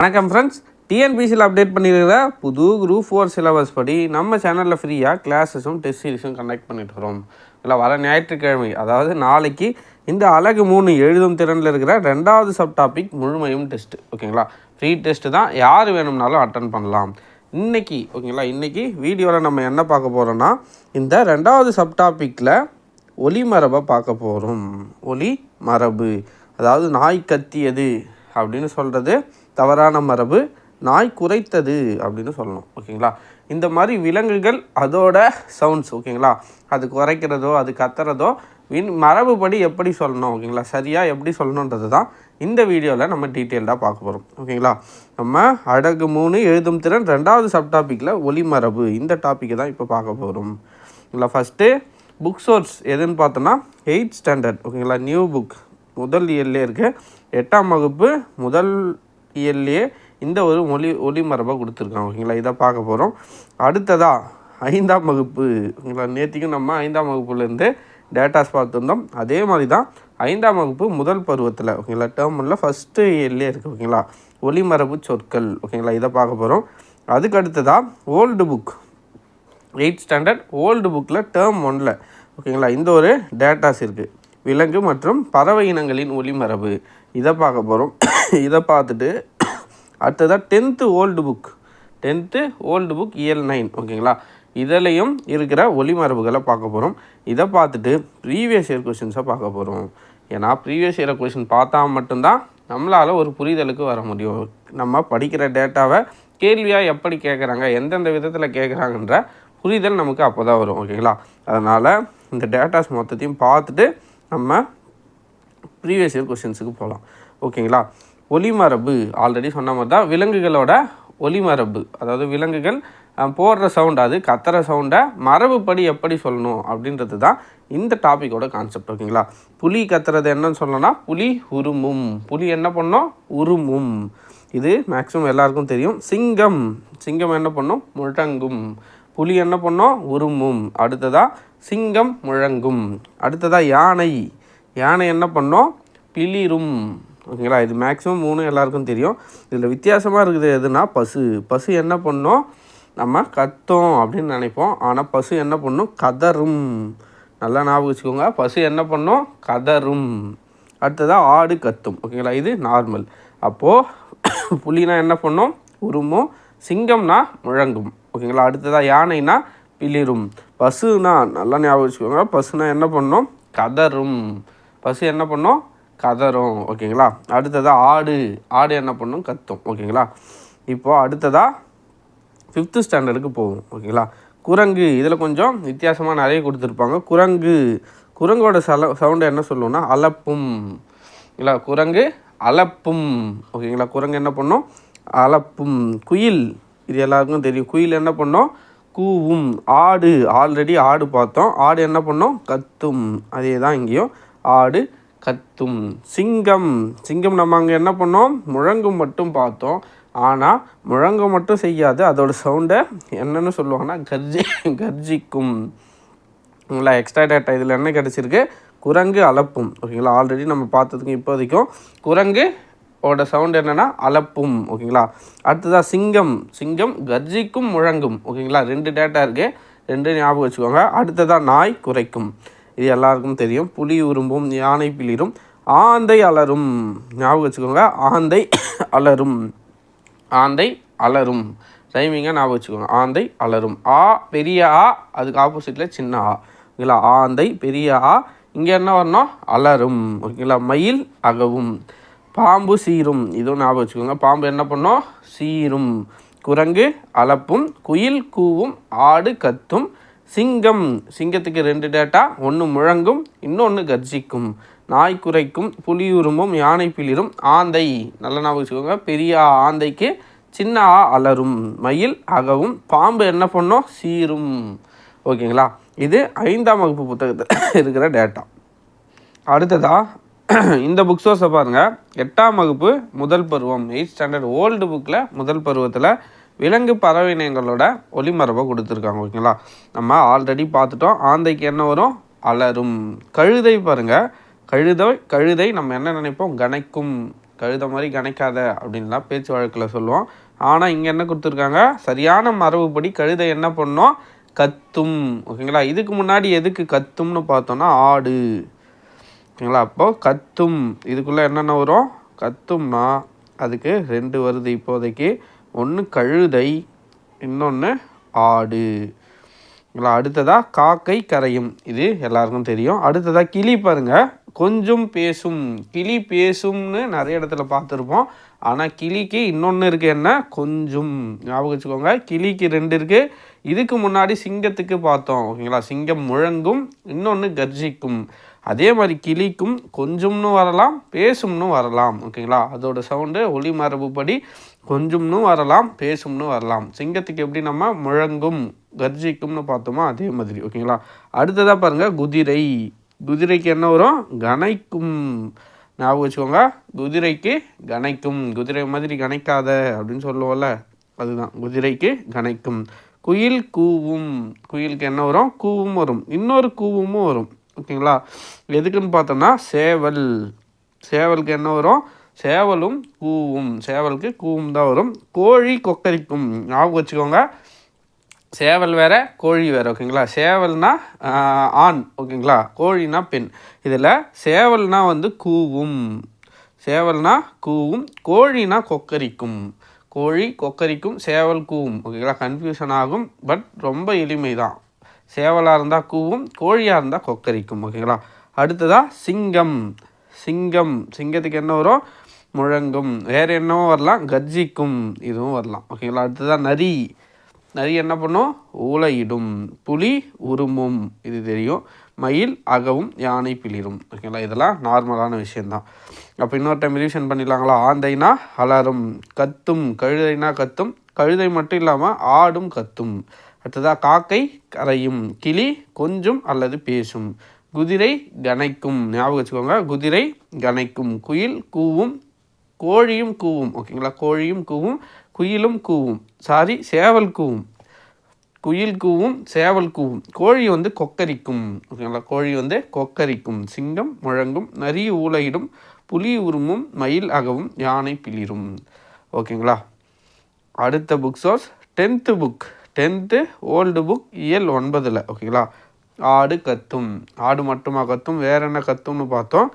வணக்கம் ஃப்ரெண்ட்ஸ் டிஎன்பிசியில் அப்டேட் பண்ணியிருக்கிற புது குரூப் ஃபோர் சிலபஸ் படி நம்ம சேனலில் ஃப்ரீயாக கிளாஸஸும் டெஸ்ட் சீரிஸும் கண்டக்ட் பண்ணிட்டு வரோம். இல்லை வர ஞாயிற்றுக்கிழமை அதாவது நாளைக்கு இந்த அழகு மூணு எழுதும் திறனில் இருக்கிற ரெண்டாவது சப் டாபிக் முழுமையும் டெஸ்ட் ஓகேங்களா ஃப்ரீ டெஸ்ட்டு தான். யார் வேணும்னாலும் அட்டன் பண்ணலாம். இன்றைக்கி ஓகேங்களா இன்றைக்கி வீடியோவில் நம்ம என்ன பார்க்க போகிறோன்னா இந்த ரெண்டாவது சப் டாப்பிக்கில் ஒலி மரபை பார்க்க போகிறோம் ஒலி மரபு. அதாவது நாய் கத்தியது அப்படின்னு சொல்கிறது தவறான மரபு நாய் குறைத்தது அப்படின்னு சொல்லணும் ஓகேங்களா? இந்த மாதிரி விலங்குகள் அதோட சவுண்ட்ஸ் ஓகேங்களா? அது குறைக்கிறதோ அது கத்துறதோ வின் மரபுப்படி எப்படி சொல்லணும் ஓகேங்களா? சரியாக எப்படி சொல்லணுன்றது தான் இந்த வீடியோவில் நம்ம டீட்டெயில்டாக பார்க்க போகிறோம் ஓகேங்களா? நம்ம அடகு மூணு எழுதும் திறன் ரெண்டாவது சப் டாப்பிக்கில் ஒலி மரபு. இந்த டாப்பிக்கை தான் இப்போ பார்க்க போகிறோம் ஓகேங்களா? ஃபஸ்ட்டு புக் சோர்ஸ் எதுன்னு பார்த்தோன்னா எயிட் ஸ்டாண்டர்ட் ஓகேங்களா? நியூ புக் முதல் இயர்லேயே இருக்குது எட்டாம் வகுப்பு முதல் இயல்லையே இந்த ஒரு மொழி ஒளிமரபாக கொடுத்துருக்காங்க. ஓகேங்களா? இதை பார்க்க போகிறோம் அடுத்ததாக ஐந்தாம் வகுப்பு. ஓகேங்களா? நேற்றுக்கும் நம்ம ஐந்தாம் வகுப்புலேருந்து டேட்டாஸ் பார்த்துருந்தோம் அதே மாதிரி தான் ஐந்தாம் வகுப்பு முதல் பருவத்தில் ஓகேங்களா? டேர்மில் ஃபஸ்ட்டு இயர்லேயே இருக்குது ஓகேங்களா? ஒளிமரபு சொற்கள் ஓகேங்களா? இதை பார்க்க போகிறோம் அதுக்கு அடுத்ததாக old book eight standard old புக்கில் டேர்ம் ஒன்னில் ஓகேங்களா? இந்த ஒரு டேட்டாஸ் இருக்குது விலங்கு மற்றும் பறவை இனங்களின் ஒளிமரபு இதை பார்க்க போகிறோம் இதை பார்த்துட்டு அடுத்ததாக tenth old book tenth old book இயல் நைன் ஓகேங்களா? இதுலேயும் இருக்கிற ஒளிமரபுகளை பார்க்க போகிறோம் இதை பார்த்துட்டு ப்ரீவியஸ் இயர் கொஷின்ஸை பார்க்க போகிறோம் ஏன்னா ப்ரீவியஸ் இயர் கொஷின் பார்த்தா மட்டும்தான் நம்மளால் ஒரு புரிதலுக்கு வர முடியும். நம்ம படிக்கிற டேட்டாவை கேள்வியாக எப்படி கேட்குறாங்க எந்தெந்த விதத்தில் கேட்குறாங்கன்ற புரிதல் நமக்கு அப்போ தான் வரும் ஓகேங்களா? அதனால் இந்த டேட்டாஸ் மொத்தத்தையும் பார்த்துட்டு நம்ம ப்ரீவியஸ் இயர் கொஷின்ஸுக்கு போகலாம் ஓகேங்களா ஒலிமரபு ஆல்ரெடி சொன்ன மாதிரி தான் விலங்குகளோட ஒலிமரபு அதாவது விலங்குகள் போடுற சவுண்ட் அது கத்துற சவுண்டை மரபுப்படி எப்படி சொல்லணும் அப்படின்றது தான் இந்த டாப்பிக்கோட கான்செப்ட் ஓகேங்களா புலி கத்துறது என்னன்னு சொல்லணும்னா புலி உருமும். புலி என்ன பண்ணோம்? உருமும். இது மேக்ஸிமம் எல்லாருக்கும் தெரியும். சிங்கம். சிங்கம் என்ன பண்ணும்? முழங்கும். புலி என்ன பண்ணோம்? உருமும். அடுத்ததா சிங்கம் முழங்கும். அடுத்ததா யானை. யானை என்ன பண்ணோம்? பிளிரும். ஓகேங்களா? இது மேக்ஸிமம் மூணு எல்லாருக்கும் தெரியும். இதில் வித்தியாசமாக இருக்குது எதுனா பசு. பசு என்ன பண்ணோம்? நம்ம கத்தோம் அப்படின்னு நினைப்போம். ஆனால் பசு என்ன பண்ணும்? கதரும் நல்லா ஞாபகம் வச்சுக்கோங்க. பசு என்ன பண்ணும்? கதரும் அடுத்ததாக ஆடு கத்தும். ஓகேங்களா? இது நார்மல் அப்போது புலினா என்ன பண்ணும்? உருமும். சிங்கம்னா முழங்கும். ஓகேங்களா? அடுத்ததாக யானைனா பிளிரும். பசுனா நல்லா ஞாபகம் வச்சுக்கோங்க. பசுனா என்ன பண்ணும்? கதரும் பசு என்ன பண்ணும்? கதரும் ஓகேங்களா? அடுத்ததாக ஆடு. ஆடு என்ன பண்ணும்? கத்தும். ஓகேங்களா? இப்போது அடுத்ததாக ஃபிஃப்த்து ஸ்டாண்டர்டுக்கு போகும் ஓகேங்களா? குரங்கு. இதில் கொஞ்சம் வித்தியாசமாக நிறைய கொடுத்துருப்பாங்க. குரங்கு. குரங்கோட சல சவுண்டை என்ன சொல்லுவோம்னா அலப்பும். இல்லை குரங்கு அலப்பும். ஓகேங்களா? குரங்கு என்ன பண்ணும்? அலப்பும். குயில். இது எல்லாருக்கும் தெரியும். குயில் என்ன பண்ணோம்? கூவும். ஆடு. ஆல்ரெடி ஆடு பார்த்தோம். ஆடு என்ன பண்ணோம்? கத்தும். அதே தான் இங்கேயும். ஆடு கத்தும். சிங்கம். சிங்கம் நம்ம அங்கே என்ன பண்ணோம்? முழங்கும் மட்டும் பார்த்தோம். ஆனால் முழங்கு மட்டும் செய்யாது. அதோட சவுண்டை என்னன்னு சொல்லுவாங்கன்னா கர்ஜி கர்ஜிக்கும். உங்களா எக்ஸ்ட்ரா டேட்டா இதில் என்ன கிடச்சிருக்கு? குரங்கு அலப்பும். ஓகேங்களா? ஆல்ரெடி நம்ம பார்த்ததுக்கு இப்போதைக்கும் குரங்கு ஓட சவுண்ட் என்னென்னா அலப்பும் ஓகேங்களா அடுத்ததாக சிங்கம். சிங்கம் கர்ஜிக்கும் முழங்கும் ஓகேங்களா ரெண்டு டேட்டா இருக்குது ரெண்டு ஞாபகம் வச்சுக்கோங்க. அடுத்ததாக நாய் குறைக்கும் இது எல்லாருக்கும் தெரியும். புலி உரும்பும் யானை பிளிரும் ஆந்தை அலரும். ஞாபகம் வச்சுக்கோங்க. ஆந்தை அலரும். ஆந்தை அலரும். டைமிங்காக ஞாபகம் வச்சுக்கோங்க. ஆந்தை அலரும். ஆ பெரிய ஆ அதுக்கு ஆப்போசிட்டில் சின்ன ஆ. ஓகேங்களா ஆந்தை பெரிய ஆ. இங்கே என்ன வரணும்? அலரும். ஓகேங்களா மயில் அகவும். பாம்பு சீரும். இதுவும் ஞாபகம் வச்சுக்கோங்க. பாம்பு என்ன பண்ணும்? சீரும். குரங்கு அலப்பும் குயில் கூவும் ஆடு கத்தும் சிங்கம். சிங்கத்துக்கு ரெண்டு டேட்டா. ஒன்று முழங்கும் இன்னொன்று கர்ஜிக்கும். நாய் குறைக்கும் புலி உருமும் யானை பிளிரும் ஆந்தை. நல்லா ஞாபகம் வச்சுக்கோங்க. பெரிய ஆந்தைக்கு சின்ன ஆ அலரும். மயில் அகவும். பாம்பு என்ன பண்ணும்? சீரும். ஓகேங்களா? இது ஐந்தாம் வகுப்பு புத்தகத்தில் இருக்கிற டேட்டா. அடுத்ததாக இந்த புக் சோர்ஸை பாருங்கள் எட்டாம் வகுப்பு முதல் பருவம். எயிட் ஸ்டாண்டர்ட் ஓல்டு புக்கில் முதல் பருவத்தில் விலங்கு பறவைனங்களோட ஒளிமரபை கொடுத்துருக்காங்க ஓகேங்களா? நம்ம ஆல்ரெடி பார்த்துட்டோம். ஆந்தைக்கு என்ன வரும்? அலரும். கழுதை பாருங்கள் கழுதை கழுதை நம்ம என்ன நினைப்போம்? கனைக்கும் கழுத மாதிரி கணைக்காத அப்படின்லாம் பேச்சு வழக்கில் சொல்லுவோம். ஆனால் இங்கே என்ன கொடுத்துருக்காங்க? சரியான மரபுப்படி கழுதை என்ன பண்ணோம்? கத்தும். ஓகேங்களா? இதுக்கு முன்னாடி எதுக்கு கத்தும்னு பார்த்தோன்னா ஆடு. ஓகேங்களா? அப்போது கத்தும். இதுக்குள்ளே என்னென்ன வரும்? கத்தும்னா அதுக்கு ரெண்டு வருது இப்போதைக்கு. ஒன்று கழுதை இன்னொன்று ஆடு. ஓகேங்களா? அடுத்ததாக காக்கை கரையும். இது எல்லாருக்கும் தெரியும். அடுத்ததாக கிளி பாருங்கள் கொஞ்சம் பேசும். கிளி பேசும்னு நிறைய இடத்துல பார்த்துருப்போம். ஆனால் கிளிக்கு இன்னொன்று இருக்குது என்ன? கொஞ்சம். ஞாபகம் வச்சுக்கோங்க. கிளிக்கு ரெண்டு இருக்குது இதுக்கு முன்னாடி சிங்கத்துக்கு பார்த்தோம். ஓகேங்களா? சிங்கம் முழங்கும் இன்னொன்று கர்ஜிக்கும். அதே மாதிரி கிளிக்கும் கொஞ்சம்னு வரலாம் பேசும்னு வரலாம். ஓகேங்களா? அதோட சவுண்டு ஒளி மரபுப்படி கொஞ்சம்னு வரலாம் பேசும்னு வரலாம். சிங்கத்துக்கு எப்படி நம்ம முழங்கும் கர்ஜிக்கும்னு பார்த்தோமோ அதே மாதிரி. ஓகேங்களா? அடுத்ததாக பாருங்கள் குதிரை. குதிரைக்கு என்ன வரும்? கனைக்கும் ஞாபகம் வச்சுக்கோங்க குதிரைக்கு கனைக்கும் குதிரை மாதிரி கனைக்காத அப்படின்னு சொல்லுவோம்ல அதுதான். குதிரைக்கு கனைக்கும் குயில் கூவும். குயிலுக்கு என்ன வரும்? கூவும் வரும். இன்னொரு கூவமும் வரும். ஓகேங்களா? எதுக்குன்னு பார்த்தோம்னா சேவல். சேவலுக்கு என்ன வரும்? சேவலும் கூவும். சேவலுக்கு கூவும் தான் வரும். கோழி கொக்கரிக்கும். ஞாபகம் வச்சுக்கோங்க. சேவல் வேற கோழி வேறு ஓகேங்களா? சேவல்னா ஆண் ஓகேங்களா? கோழினா பெண். இதில் சேவல்னா வந்து கூவும். சேவல்னா கூவும். கோழினா கொக்கரிக்கும். கோழி கொக்கரிக்கும் சேவல் கூவும். ஓகேங்களா? கன்ஃபியூஷன் ஆகும். பட் ரொம்ப எளிமை தான் சேவலாக இருந்தால் கூவும் கோழியாக இருந்தால் கொக்கரிக்கும் ஓகேங்களா? அடுத்ததாக சிங்கம். சிங்கம். சிங்கத்துக்கு என்ன வரும்? முழங்கும். வேறு என்னவோ வரலாம். கர்ஜிக்கும். இதுவும் வரலாம். ஓகேங்களா? அடுத்ததாக நரி. நரி என்ன பண்ணும்? ஊளையிடும். புலி உருமும் இது தெரியும். மயில் அகவும் யானை பிளிரும். ஓகேங்களா? இதெல்லாம் நார்மலான விஷயந்தான் அப்போ இன்னொரு டைம் ரிவிஷன் பண்ணிடலாங்களா? ஆந்தைனா அலரும். கத்தும். கழுதைனா கத்தும். கழுதை மட்டும் இல்லாமல் ஆடும் கத்தும். அடுத்ததாக காக்கை கரையும் கிளி கொஞ்சம் அல்லது பேசும். குதிரை கனைக்கும் ஞாபகம் வச்சுக்கோங்க. குதிரை கனைக்கும் குயில் கூவும். கோழியும் கூவும். ஓகேங்களா கோழியும் கூவும். குயிலும் கூவும். சாரி சேவல் கூவும். குயில் கூவும். சேவல் கூவும். கோழி வந்து கொக்கரிக்கும். ஓகேங்களா கோழி வந்து கொக்கரிக்கும். சிங்கம் முழங்கும். நரி ஊலையிடும் புலி உருமும். மயில் அகவும். யானை பிளிரும். ஓகேங்களா அடுத்த book source tenth book tenth old book இயல் ஒன்பதில். ஓகேங்களா? ஆடு கத்தும். ஆடு மட்டுமா கத்தும்? வேற என்ன கத்தும்னு பார்த்தோம்?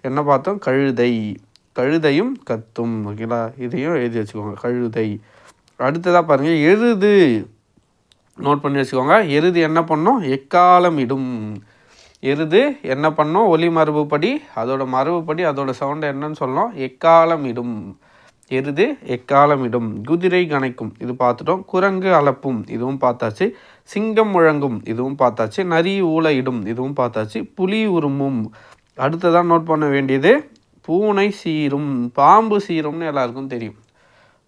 என்ன பார்த்தோம்? கழுதை. கழுதையும் கத்தும். ஓகேங்களா? இதையும் எழுதி வச்சுக்கோங்க. கழுதை. அடுத்ததாக பாருங்கள் எருது நோட் பண்ணி வச்சுக்கோங்க. எருது என்ன பண்ணும்? எக்காலம் இடும். எருது என்ன பண்ணும்? ஒலி மரபுப்படி அதோட மரபுப்படி அதோட சவுண்டு என்னன்னு சொல்லணும்? எக்காலம் இடும். எருது எக்காலம் இடும் குதிரை கணைக்கும். இது பார்த்துட்டோம். குரங்கு அலப்பும் இதுவும் பார்த்தாச்சு. சிங்கம் முழங்கும். இதுவும் பார்த்தாச்சு. நரி ஊளையிடும். இதுவும் பார்த்தாச்சு. புலி உருமும் அடுத்ததான் நோட் பண்ண வேண்டியது பூனை சீரும். பாம்பு சீரும்னு எல்லாருக்கும் தெரியும்.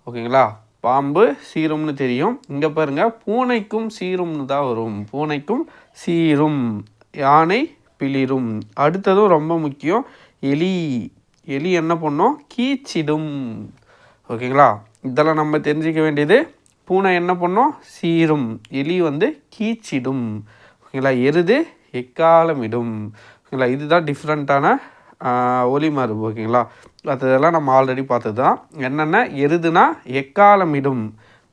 ஓகேங்களா? பாம்பு சீரும்னு தெரியும். இங்கே பாருங்க. பூனைக்கும் சீரும்னு தான் வரும். பூனைக்கும் சீரும். யானை பிளிரும். அடுத்ததும் ரொம்ப முக்கியம் எலி. எலி என்ன பண்ணோம்? கீச்சிடும். ஓகேங்களா? இதெல்லாம் நம்ம தெரிஞ்சுக்க வேண்டியது பூனை என்ன பண்ணும்? சீரும். எலி வந்து கீச்சிடும். ஓகேங்களா? எருது எக்காலமிடும். ஓகேங்களா? இதுதான் டிஃப்ரெண்ட்டான ஒலி மரபு. ஓகேங்களா? அதெல்லாம் நம்ம ஆல்ரெடி பார்த்தது தான் என்னென்ன? எருதுனா எக்காலமிடும்.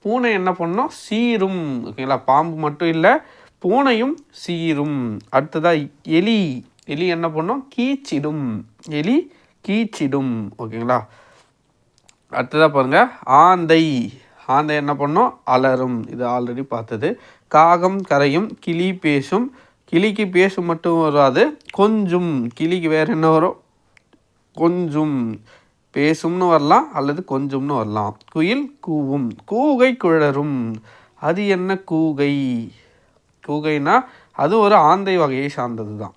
பூனை என்ன பண்ணும்? சீரும். ஓகேங்களா? பாம்பு மட்டும் இல்லை பூனையும் சீரும். அடுத்ததாக எலி. எலி என்ன பண்ணும்? கீச்சிடும். எலி கீச்சிடும். ஓகேங்களா? அடுத்ததாக பாருங்க. ஆந்தை. ஆந்தை என்ன பண்ணோம்? அலரும். இது ஆல்ரெடி பார்த்தது. காகம் கரையும் கிளி பேசும். கிளிக்கு பேசும் மட்டும் வராது. கொஞ்சம். கிளிக்கு வேறு என்ன வரும்? கொஞ்சம். பேசும்னு வரலாம் அல்லது கொஞ்சம்னு வரலாம். குயில் கூவும். கூகை குழரும் அது என்ன கூகை? கூகைனா அது ஒரு ஆந்தை வகையை சார்ந்தது தான்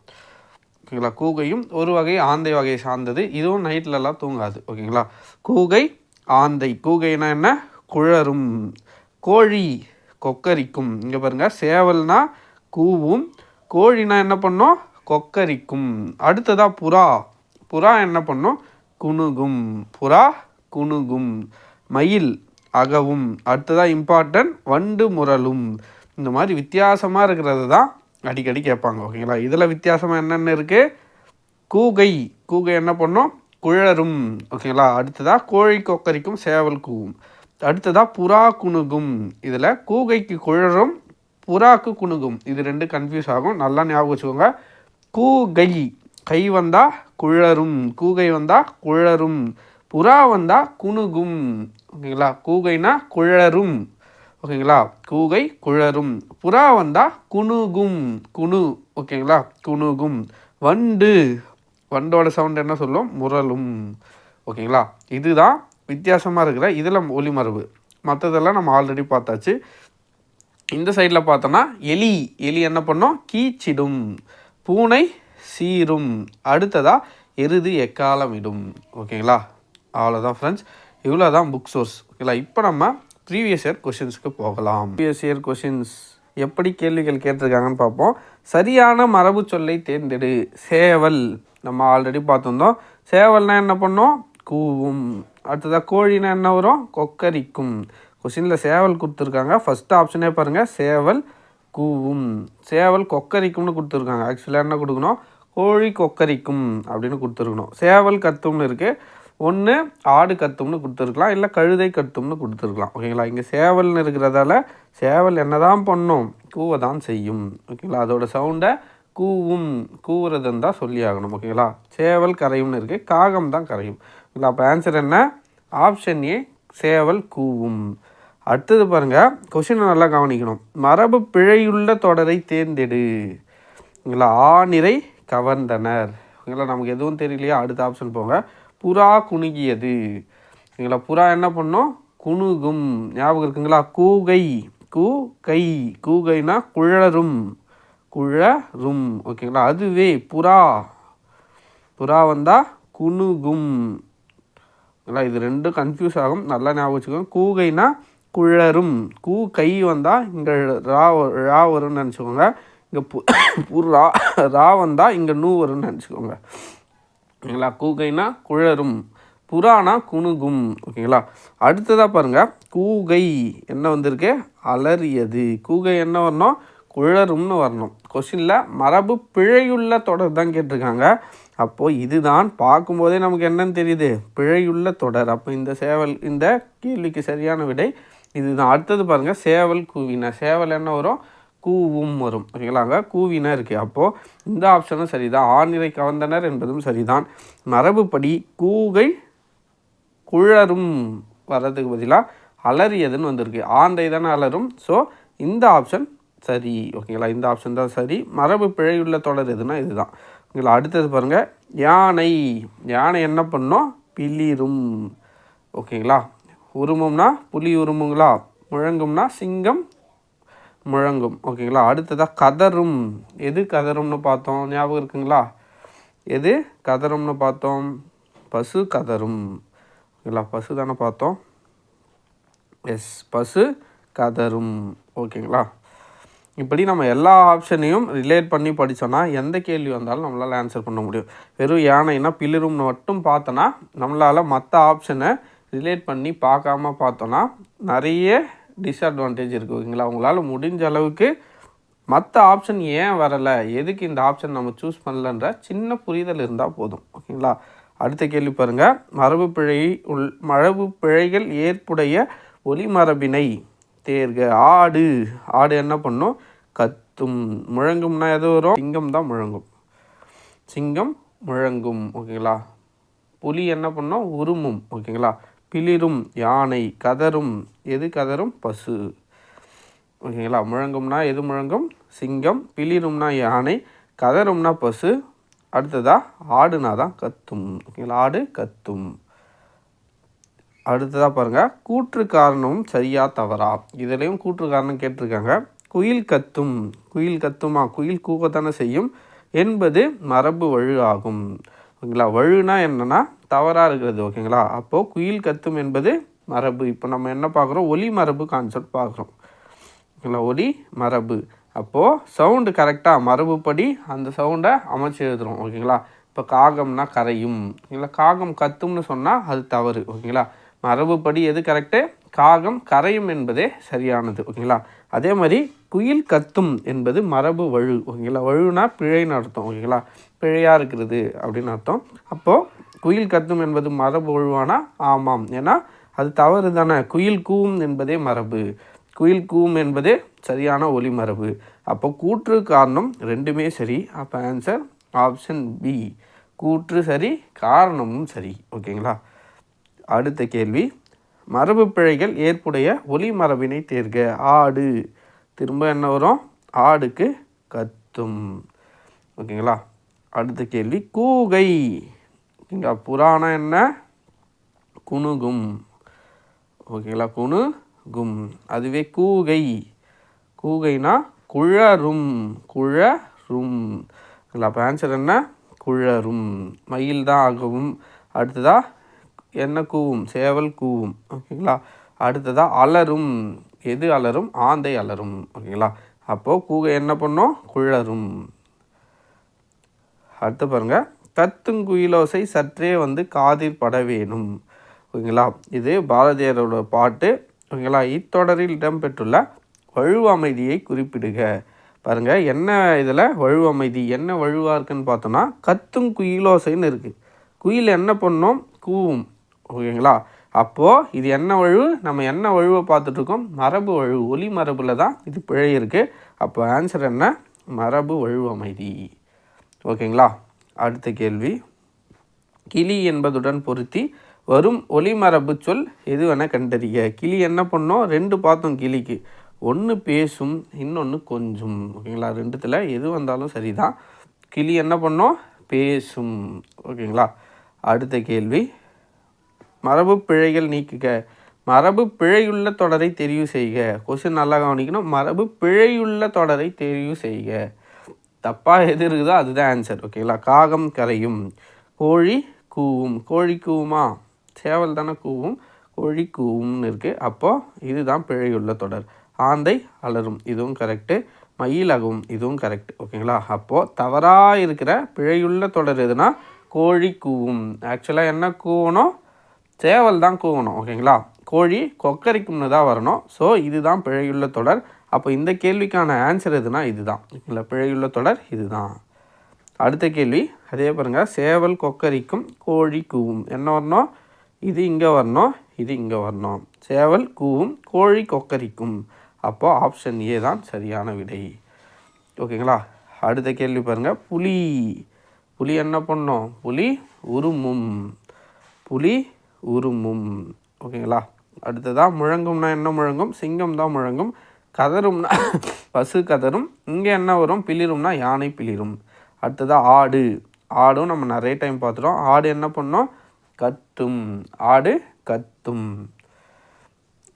ஓகேங்களா? கூகையும் ஒரு வகை ஆந்தை வகையை சார்ந்தது. இதுவும் நைட்லலாம் தூங்காது. ஓகேங்களா? கூகை ஆந்தை. கூகைனா என்ன? குழரும். கோழி கொக்கரிக்கும். இங்கே பாருங்க. சேவல்னா கூவும். கோழினா என்ன பண்ணும்? கொக்கரிக்கும். அடுத்ததாக புறா. புறா என்ன பண்ணும்? குணுகும். புறா குணுகும். மயில் அகவும். அடுத்ததாக இம்பார்ட்டன்ட் வண்டு முரலும். இந்த மாதிரி வித்தியாசமாக இருக்கிறது தான் அடிக்கடி கேட்பாங்க ஓகேங்களா? இதில் வித்தியாசமாக என்னென்ன இருக்குது கூகை. கூகை என்ன பண்ணும்? குழரும் ஓகேங்களா? அடுத்ததாக கோழி கொக்கரிக்கும் சேவல் கூவும். அடுத்ததாக புறா குணுகும். இதில் கூகைக்கு குழரும் புறாக்கு குணுகும். இது ரெண்டு கன்ஃபியூஸ் ஆகும். நல்லா ஞாபகம் வச்சுக்கோங்க. கூகை. கை வந்தால் குழரும். கூகை வந்தால் குழரும். புறா வந்தால் குணுகும். ஓகேங்களா? கூகைனா குழரும். ஓகேங்களா? கூகை குழரும். புறா வந்தால் குணுகும். குணு. ஓகேங்களா? குணுகும். வண்டு. வண்டோட சவுண்ட் என்ன சொல்லும்? முரலும். ஓகேங்களா? இதுதான் வித்தியாசமாக இருக்கிற இதில் ஒலிமரபு. மற்றதெல்லாம் நம்ம ஆல்ரெடி பார்த்தாச்சு. இந்த சைடில் பார்த்தோன்னா எலி. எலி என்ன பண்ணோம்? கீச்சிடும். பூனை சீரும். அடுத்ததாக எருது எக்காலமிடும். ஓகேங்களா? அவ்வளோதான் ஃப்ரெண்ட்ஸ் இவ்வளோ தான் புக் சோர்ஸ் ஓகேங்களா? இப்போ நம்ம ப்ரீவியஸ் இயர் கொஷின்ஸ்க்கு போகலாம். ப்ரீவியஸ் இயர் கொஷின்ஸ் எப்படி கேள்விகள் கேட்டிருக்காங்கன்னு பார்ப்போம். சரியான மரபு சொல்லை தேர்ந்தெடு. சேவல். நம்ம ஆல்ரெடி பார்த்துருந்தோம். சேவல்னால் என்ன பண்ணோம்? கூவும். அடுத்ததாக கோழினா என்ன வரும்? கொக்கரிக்கும். கொஷினில் சேவல் கொடுத்துருக்காங்க. ஃபஸ்ட் ஆப்ஷனே பாருங்கள் சேவல் கூவும். சேவல் கொக்கரிக்கும்னு கொடுத்துருக்காங்க. ஆக்சுவலாக என்ன கொடுக்கணும்? கோழி கொக்கரிக்கும் அப்படின்னு கொடுத்துருக்கணும். சேவல் கத்தும்னு இருக்குது ஒன்று ஆடு கத்தும்னு கொடுத்துருக்கலாம் இல்லை கழுதை கத்தும்னு கொடுத்துருக்கலாம். ஓகேங்களா இங்கே சேவல்னு இருக்கிறதால சேவல் என்ன தான் பண்ணும்? கூவை தான் செய்யும் ஓகேங்களா அதோட சவுண்டை கூவும் கூவுறதுன்னு தான் சொல்லி ஆகணும். ஓகேங்களா சேவல் கரையும்னு இருக்குது காகம் தான் கரையும். ஓகேங்களா அப்போ ஆன்சர் என்ன? ஆப்ஷன் ஏ சேவல் கூவும். அடுத்தது பாருங்கள் கொஷினை நல்லா கவனிக்கணும். மரபு பிழையுள்ள தொடரை தேர்ந்தெடு. ஓகேங்களா ஆநிறை கவர்ந்தனர். ஓகேங்களா நமக்கு எதுவும் தெரியலையா? அடுத்த ஆப்ஷன் போங்க. புறா குணுகியது ஓகேங்களா புறா என்ன பண்ணோம்? குணுகும் ஞாபகம் இருக்குங்களா? கூகை. கூ கை கூகைனா குழரும் குழரும் ஓகேங்களா? அதுவே புறா. புறா வந்தால் குணுகும் இது ரெண்டும் கன்ஃபியூஸ் ஆகும். நல்லா ஞாபகம் வச்சுக்கோங்க. கூகைனா குழரும் கூ கை வந்தால் இங்கே ரா ரா வரும்னு நினச்சிக்கோங்க. இங்கே பு புறா ரா வந்தால் இங்கே நூ வரும்னு நினச்சிக்கோங்க. ஓகேங்களா? கூகைனா குழரும் புறானா குணுகும் ஓகேங்களா? அடுத்ததாக பாருங்கள் கூகை என்ன வந்திருக்கு? அலறியது. கூகை என்ன வரணும்? குழரும்னு வரணும். கொஷினில் மரபு பிழையுள்ள தொடர் தான் கேட்டிருக்காங்க. அப்போது இதுதான் பார்க்கும்போதே நமக்கு என்னன்னு தெரியுது? பிழையுள்ள தொடர். அப்போ இந்த சேவல் இந்த கேள்விக்கு சரியான விடை இதுதான். அடுத்தது பாருங்கள் சேவல் கூவின. சேவல் என்ன வரும்? கூவும் வரும். ஓகேங்களாங்க கூவினா இருக்குது அப்போது இந்த ஆப்ஷனும் சரிதான். ஆணிரை கவர்ந்தனர் என்பதும் சரிதான். மரபுப்படி கூகை குழரும் வர்றதுக்கு பதிலாக அலறியதுன்னு வந்திருக்கு. ஆந்தை தானே அலரும். ஸோ இந்த ஆப்ஷன் சரி. ஓகேங்களா? இந்த ஆப்ஷன் தான் சரி. மரபு பிழையுள்ள தொடர் எதுனா இதுதான். ஓகேங்களா? அடுத்தது பாருங்கள் யானை. யானை என்ன பண்ணோம்? பிளிரும். ஓகேங்களா? உருமும்னா புலி உருமுங்களா? முழங்கும்னா சிங்கம். முழங்கும். ஓகேங்களா? அடுத்ததாக கதரும் எது கதரும்னு பார்த்தோம்? ஞாபகம் இருக்குங்களா? எது கதரும்னு பார்த்தோம்? பசு கதரும் ஓகேங்களா? பசு தானே பார்த்தோம். எஸ் பசு கதரும் ஓகேங்களா? இப்படி நம்ம எல்லா ஆப்ஷனையும் ரிலேட் பண்ணி படித்தோன்னா எந்த கேள்வி வந்தாலும் நம்மளால் ஆன்சர் பண்ண முடியும். வெறும் யானைனா பிளிரும்னு மட்டும் பார்த்தோன்னா நம்மளால் மற்ற ஆப்ஷனை ரிலேட் பண்ணி பார்க்காம பார்த்தோன்னா நிறைய டிஸ்அட்வான்டேஜ் இருக்குது ஓகேங்களா உங்களால் முடிஞ்ச அளவுக்கு மற்ற ஆப்ஷன் ஏன் வரலை? எதுக்கு இந்த ஆப்ஷன் நம்ம சூஸ் பண்ணலன்ற சின்ன புரிதல் இருந்தால் போதும். ஓகேங்களா? அடுத்த கேள்வி பாருங்கள் மரபு பிழை உள் மரபு பிழைகள் ஏற்புடைய ஒளிமரபினை தேர்க. ஆடு. ஆடு என்ன பண்ணும்? கத்தும். முழங்கும்னா எது வரும்? சிங்கம் தான் முழங்கும். சிங்கம் முழங்கும். ஓகேங்களா? புலி என்ன பண்ணும்? உருமும். ஓகேங்களா? பிளிரும் யானை கதரும் எது கதரும்? பசு. ஓகேங்களா? முழங்கும்னா எது முழங்கும்? சிங்கம். பிளிரும்னா யானை கதரும்னா பசு. அடுத்ததாக ஆடுனா தான் கத்தும். ஓகேங்களா? ஆடு கத்தும். அடுத்ததாக பாருங்கள் கூற்று காரணமும் சரியா தவறா? இதுலேயும் கூற்று காரணம் கேட்டிருக்காங்க. குயில் கத்தும். குயில் கத்துமா? குயில் கூக்கத்தானே செய்யும். என்பது மரபு வழு ஆகும். ஓகேங்களா? வழுனா என்னன்னா தவறாக இருக்கிறது ஓகேங்களா? அப்போது குயில் கத்தும் என்பது மரபு. இப்போ நம்ம என்ன பார்க்குறோம்? ஒலி மரபு கான்செப்ட் பார்க்குறோம். ஓகேங்களா? ஒலி மரபு. அப்போது சவுண்டு கரெக்டாக மரபுப்படி அந்த சவுண்டை அமைச்சு எழுதுறோம் ஓகேங்களா? இப்போ காகம்னா கரையும். ஓகேங்களா? காகம் கத்தும்னு சொன்னால் அது தவறு ஓகேங்களா? மரபுப்படி எது கரெக்டு காகம் கரையும் என்பதே சரியானது ஓகேங்களா? அதே மாதிரி குயில் கத்தும் என்பது மரபு வழு ஓகேங்களா? வழுனா பிழைன்னு அர்த்தம் ஓகேங்களா? பிழையாக இருக்கிறது அப்படின்னு அர்த்தம். அப்போது குயில் கத்தும் என்பது மரபு ஒழுவானா? ஆமாம். ஏன்னா அது தவறு தானே. குயில் கூவும் என்பதே மரபு. குயில் கூவும் என்பதே சரியான ஒலி மரபு. அப்போ கூற்று காரணம் ரெண்டுமே சரி. அப்போ ஆன்சர் ஆப்ஷன் பி கூற்று சரி காரணமும் சரி. ஓகேங்களா? அடுத்த கேள்வி. மரபு பிழைகள் ஏற்புடைய ஒலி மரபினை தேர்க. ஆடு. திரும்ப என்ன வரும்? ஆடுக்கு கத்தும். ஓகேங்களா? அடுத்த கேள்வி கூகை. இங்கே புராணம் என்ன? குணுகும். ஓகேங்களா குணுகும். அதுவே கூகை. கூகைனா குழரும். குழரும். ஓகேங்களா அப்போ ஆன்சர் என்ன? குழரும். மயில் தான் ஆகவும். அடுத்ததா என்ன கூவும்? சேவல் கூவும். ஓகேங்களா அடுத்ததா அலரும். எது அலரும்? ஆந்தை அலரும். ஓகேங்களா அப்போது கூகை என்ன பண்ணும்? குழரும். அடுத்து பாருங்க. கத்துங்குயிலோசை சற்றே வந்து காதில் பட வேணும். ஓகேங்களா? இது பாரதியாரோட பாட்டு. ஓகேங்களா? இத்தொடரில் இடம்பெற்றுள்ள வழுவமைதியை குறிப்பிடுக. பாருங்க என்ன இதில்? வழுவமைதி. என்ன வழுவாக இருக்குன்னு பார்த்தோன்னா கத்தும் குயிலோசைன்னு இருக்குது குயில் என்ன பண்ணோம்? கூவும். ஓகேங்களா? அப்போது இது என்ன வழுவு? நம்ம என்ன வழுவை பார்த்துட்ருக்கோம்? மரபு வழுவு. ஒலி மரபில் தான் இது பிழை இருக்குது அப்போ ஆன்சர் என்ன? மரபு வழுவமைதி. ஓகேங்களா? அடுத்த கேள்வி. கிளி என்பதுடன் பொருத்தி வரும் ஒளிமரபு சொல் எதுவென கண்டறிய கிளி என்ன பண்ணோம் ரெண்டு பார்த்தோம் கிளிக்கு. ஒன்று பேசும் இன்னொன்று கொஞ்சம். ஓகேங்களா? ரெண்டுத்தில் எது வந்தாலும் சரிதான். கிளி என்ன பண்ணோம் பேசும். ஓகேங்களா? அடுத்த கேள்வி. மரபு பிழைகள் நீக்குக. மரபு பிழையுள்ள தொடரை தெரிவு செய்க. கொஸ்டின் நல்லா கவனிக்கணும். மரபு பிழையுள்ள தொடரை தெரிவு செய்க. தப்பாக எது இருக்குதோ அதுதான் ஆன்சர் ஓகேங்களா காகம் கரையும். கோழி கூவும். கோழி கூவுமா? சேவல் தானே கூவும். கோழி கூவும்னு இருக்குது அப்போது இதுதான் பிழையுள்ள தொடர். ஆந்தை அலரும். இதுவும் கரெக்டு மயிலகவும் இதுவும் கரெக்ட் ஓகேங்களா அப்போது தவறாக இருக்கிற பிழையுள்ள தொடர் எதுனா? கோழி கூவும். ஆக்சுவலாக என்ன கூவணும்? சேவல் தான் கூவணும். ஓகேங்களா கோழி கொக்கரிக்கும்னு தான் வரணும். ஸோ இதுதான் பிழையுள்ள தொடர். அப்போ இந்த கேள்விக்கான ஆன்சர் எதுனா இதுதான். இல்லை பிழையுள்ள தொடர் இதுதான். அடுத்த கேள்வி அதே பாருங்கள் சேவல் கொக்கரிக்கும் கோழி கூவும். என்ன வரணும்? இது இங்கே வரணும் இது இங்கே வரணும். சேவல் கூவும் கோழி கொக்கரிக்கும். அப்போ ஆப்ஷன் ஏ தான் சரியான விடை. ஓகேங்களா அடுத்த கேள்வி பாருங்கள் புலி. புலி என்ன பண்ணும்? புலி உருமும். புலி உருமும். ஓகேங்களா அடுத்ததாக முழங்கும்னா என்ன முழங்கும்? சிங்கம் தான் முழங்கும். கதரும்னா பசு கதரும் இங்கே என்ன வரும்? பிளிரும்னா யானை பிளிரும். அடுத்ததாக ஆடு. ஆடும் நம்ம நிறைய டைம் பார்த்துட்டோம். ஆடு என்ன பண்ணோம்? கத்தும். ஆடு கத்தும்.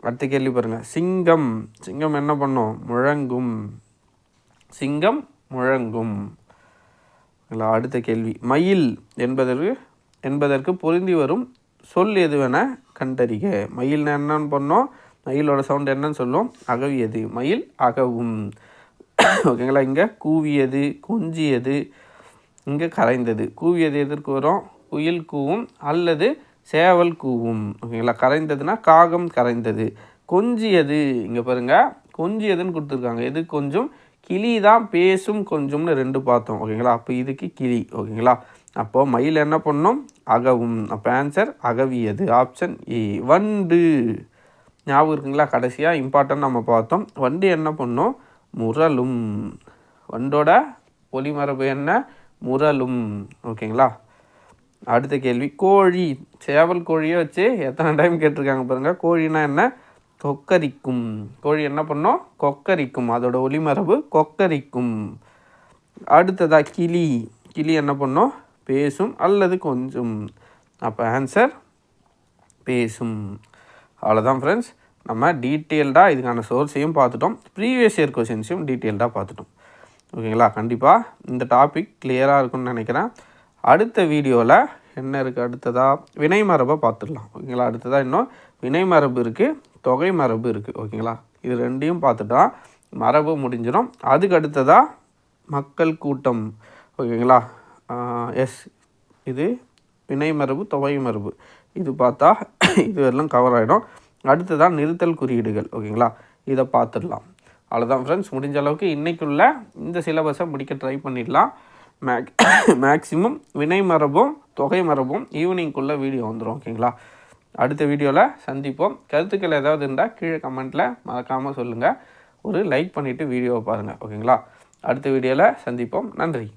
அடுத்த கேள்வி பாருங்கள் சிங்கம். சிங்கம் என்ன பண்ணும்? முழங்கும். சிங்கம் முழங்கும். இல்லை அடுத்த கேள்வி. மயில் என்பதற்கு என்பதற்கு பொருந்தி வரும் சொல் எதுவென கண்டறிக. மயில் என்னன்னு பண்ணோம்? மயிலோட சவுண்ட் என்னன்னு சொல்லுவோம் அகவியது. மயில் அகவும். ஓகேங்களா இங்கே கூவியது கொஞ்சியது இங்கே கரைந்தது. கூவியது எதற்கு வரும்? குயில் கூவும் அல்லது சேவல் கூவும். ஓகேங்களா கரைந்ததுன்னா காகம் கரைந்தது. கொஞ்சியது. இங்கே பாருங்கள் கொஞ்சியதுன்னு கொடுத்துருக்காங்க. எது கொஞ்சம்? கிளி தான் பேசும் கொஞ்சம்னு ரெண்டு பார்த்தோம். ஓகேங்களா அப்போ இதுக்கு கிளி. ஓகேங்களா அப்போது மயில் என்ன பண்ணோம்? அகவும். அப்போ ஆன்சர் அகவியது. ஆப்ஷன் ஏ வண்டு. ஞாபகம் இருக்குங்களா? கடைசியாக இம்பார்ட்டன்ட் நம்ம பார்த்தோம். வண்டு என்ன பண்ணும்? முரலும். வண்டோட ஒளிமரபு என்ன? முரலும். ஓகேங்களா? அடுத்த கேள்வி. கோழி. சேவல் கோழியை வச்சு எத்தனை டைம் கேட்டிருக்காங்க பாருங்கள் கோழினா என்ன? கொக்கரிக்கும். கோழி என்ன பண்ணோம்? கொக்கரிக்கும். அதோட ஒளிமரபு கொக்கரிக்கும். அடுத்ததாக கிளி. கிளி என்ன பண்ணோம்? பேசும் அல்லது கொஞ்சம். அப்போ ஆன்சர் பேசும். அவ்வளோதான் ஃப்ரெண்ட்ஸ் நம்ம டீட்டெயில்டாக இதுக்கான சோர்ஸையும் பார்த்துட்டோம். ப்ரீவியஸ் இயர் கொஷின்ஸையும் டீட்டெயில்டாக பார்த்துட்டோம். ஓகேங்களா? கண்டிப்பாக இந்த டாபிக் கிளியராக இருக்கும்னு நினைக்கிறேன். அடுத்த வீடியோவில் என்ன இருக்குது அடுத்ததாக வினை மரபை பார்த்துடலாம். ஓகேங்களா? அடுத்ததாக இன்னும் வினை மரபு இருக்குது தொகை மரபு இருக்குது ஓகேங்களா? இது ரெண்டையும் பார்த்துட்டா மரபு முடிஞ்சிடும். அதுக்கு அடுத்ததாக மக்கள் கூட்டம். ஓகேங்களா? எஸ் இது வினை மரபு தொகை மரபு. இது பார்த்தா இது எல்லாம் கவர் ஆகிடும் அடுத்ததான் நிறுத்தல் குறியீடுகள் ஓகேங்களா? இதை பார்த்துடலாம். அவ்வளோதான் ஃப்ரெண்ட்ஸ் முடிஞ்ச அளவுக்கு இன்றைக்குள்ள இந்த சிலபஸை முடிக்க ட்ரை பண்ணிடலாம். மேக் மேக்ஸிமம் வினை மரபும் தொகை மரபும் ஈவினிங்குள்ளே வீடியோ வந்துடும் ஓகேங்களா? அடுத்த வீடியோவில் சந்திப்போம். கருத்துக்கள் ஏதாவது இருந்தால் கீழே கமெண்ட்டில் மறக்காமல் சொல்லுங்கள் ஒரு லைக் பண்ணிவிட்டு வீடியோவை பாருங்கள் ஓகேங்களா? அடுத்த வீடியோவில் சந்திப்போம். நன்றி.